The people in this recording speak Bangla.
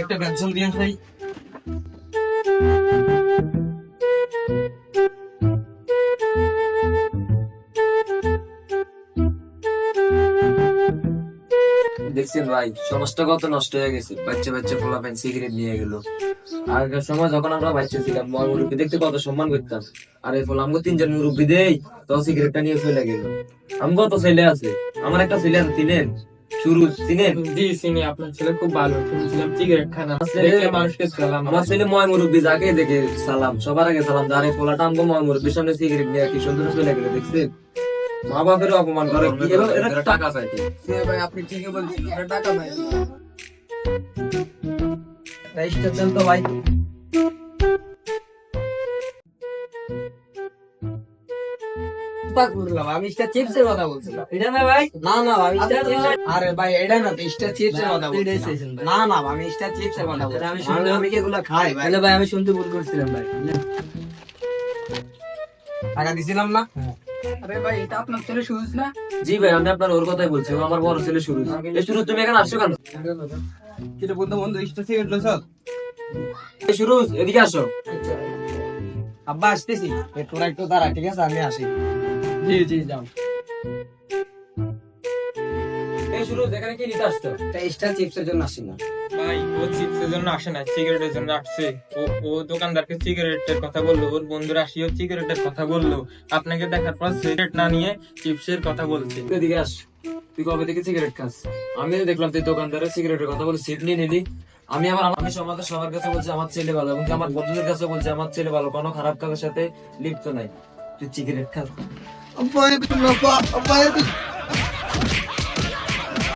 একটা পেন্সিল দিয়ে ভাই দেখছেন ভাই, সমাজটা কত নষ্ট হয়ে গেছে। বাচ্চা বাচ্চা ফোলা প্যান সিগারেট নিয়ে গেল। আগেকার সময় যখন আমরা বাচ্চা ছিলাম বড় দেখতে কত সম্মান করতাম। আর এই ফল আমগো তিনজন মুরব্বী দেই তো সিগারেটটা নিয়ে ফেলে গেল। আমগো তো ছেলে আছে? আমার একটা ছেলে আছে চিনেন শুরু চিনেন জি চিনি আপনার ছেলে খুব ভালো শুনছিলাম সিগারেট খান। দেখলে মানুষকে সালাম। আমার ছেলে ময় মুরব্বী যাকে দেখে সালাম সবার আগে সালাম এই ফোলাটা আমগো ময় মুরব্বীর সামনে সিগারেট নিয়ে কি সুন্দর ফেলে গেল দেখছেন? মা বাপের অপমান করে টাকা পাইতে ভাই আপনি ঠিকই বলছেন টাকা রাইসটা দেন তো ভাই। আমি এটা কথা বলছিলাম। এটা না ভাই? না না ভাই আরে ভাই এটা না কথা বলছিলাম। না না আমি এটা কথা বলছিলাম। আমি শুনলে আমি খাই ভাই। ভাই আমি শুনতে ভুল করছিলাম ভাই টাকা দিছিলাম না? আরে ভাই এটা আপনার ছেলে সুজ না? জি ভাই আমি আপনার ওর কথাই বলছি ও আমার বড় ছেলে শুরু এই শুরু তুমি এখানে আসছো কেন? কিরে বন্ধু বন্ধু সিগারেট এই শুরু এদিকে আসো। আব্বা আসতেছি। তোরা একটু দাঁড়া ঠিক আছে? আমি আসি। জি জি যাও। এই শুরু এখানে কি নিতে চিপসের জন্য আসি না। ভাই ও চিপসের জন্য আসে না সিগারেটের জন্য আসছে। ও ও দোকানদারকে সিগারেটের কথা বলল ওর বন্ধুরা আসিও সিগারেটের কথা বলল। আপনাকে দেখার পর সিগারেট না নিয়ে চিপসের কথা বলছে। এদিকে আস তুই কবে থেকে সিগারেট খাস? আমি দেখলাম তুই দোকানদারের সিগারেটের কথা বলে সিট নিয়ে নিলি। আমি আমার আমি সমাজের সবার কাছে বলছি আমার ছেলে ভালো এবং আমার বন্ধুদের কাছে বলছি আমার ছেলে ভালো কোনো খারাপ কাজের সাথে লিপ্ত নাই। তুই সিগারেট খাস আব্বা